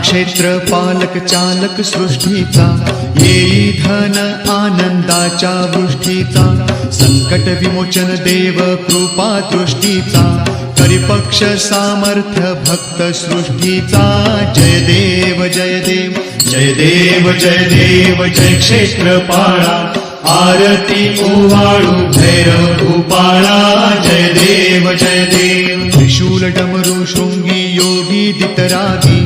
क्षेत्र पालक चालक सृष्टीचा येई धन आनंदाच्या वृष्टीचा संकट विमोचन देव कृपा दृष्टीचा करिपक्ष सामर्थ्य भक्त सृष्टीचा. जय देव जय देव जय देव जय देव जय क्षेत्र पाळा आरती ओवाळू भैरव भूपाळा जय देव जय देव. त्रिशूल डमरू शृंगी योगी दितरागी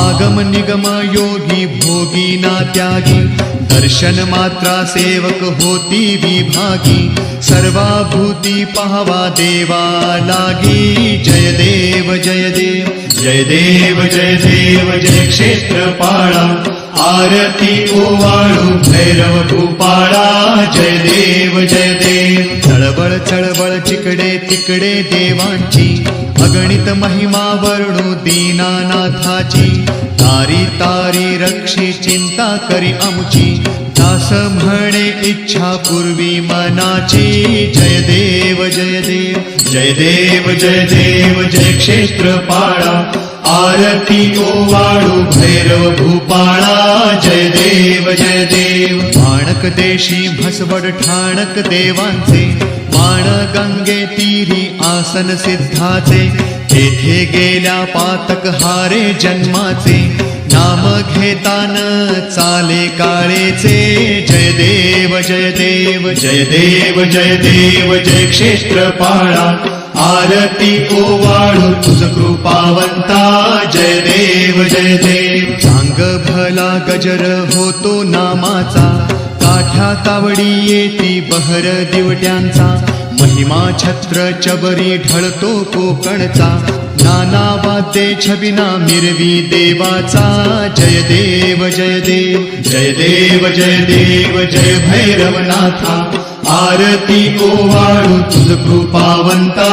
आगम निगम योगी भोगी ना त्यागी। दर्शन मात्रा सेवक होती विभागी। सर्वाभूती पाहवा देवा लागी। जय देव जय देव जय देव जय देव जय क्षेत्र पाळा आरती ओवाळू भैरव भूपाळा जय देव जय देव। चळबळ चळबळ चिकडे तिकडे देवांची। अगणित महिमा वर्णू दीनानाथाची. तारी तारी रक्षी चिंता करी आमची. दास म्हणे इच्छा पूर्वी मनाची. जय देव जय देव जय देव जय देव जय क्षेत्र पाळा आरती ओवाळू भैरव भूपाळा. जय देव जय देव. ठाणक देशी भसवड ठाणक देवांचे. माण गंगे तीरी आसन सिद्धाचे तेथे गेल्या पातक हारे जन्माचे. नाम घेतान चाले काळेचे. जय देव जय देव जय देव जय देव जय क्षेत्र पाळा आरती ओवाळू तुझ कृपावंता. जय देव जय देव. सांग भला गजर होतो नामाचा. काठ्या कावडी येती बहर दिवट्यांचा. महिमा छत्र चबरी ढळतो कोकणचा. नाना वाद्ये छबिना मिरवी देवाचा. जय देव जय देव जय देव जय देव जय भैरवनाथा. आरती ओवाळू तुझ कृपावंता.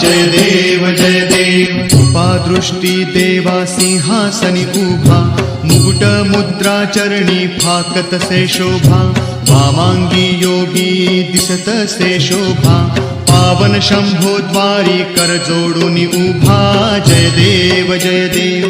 जय देव जय देव. कृपा दृष्टी देवा सिंहासनी उभा. मुकुट मुद्रा चरणी फाकत से शोभा. वामांगी योगी दिसत से शोभा. पावन शंभो द्वारी कर जोडून उभा. जय देव जय देव.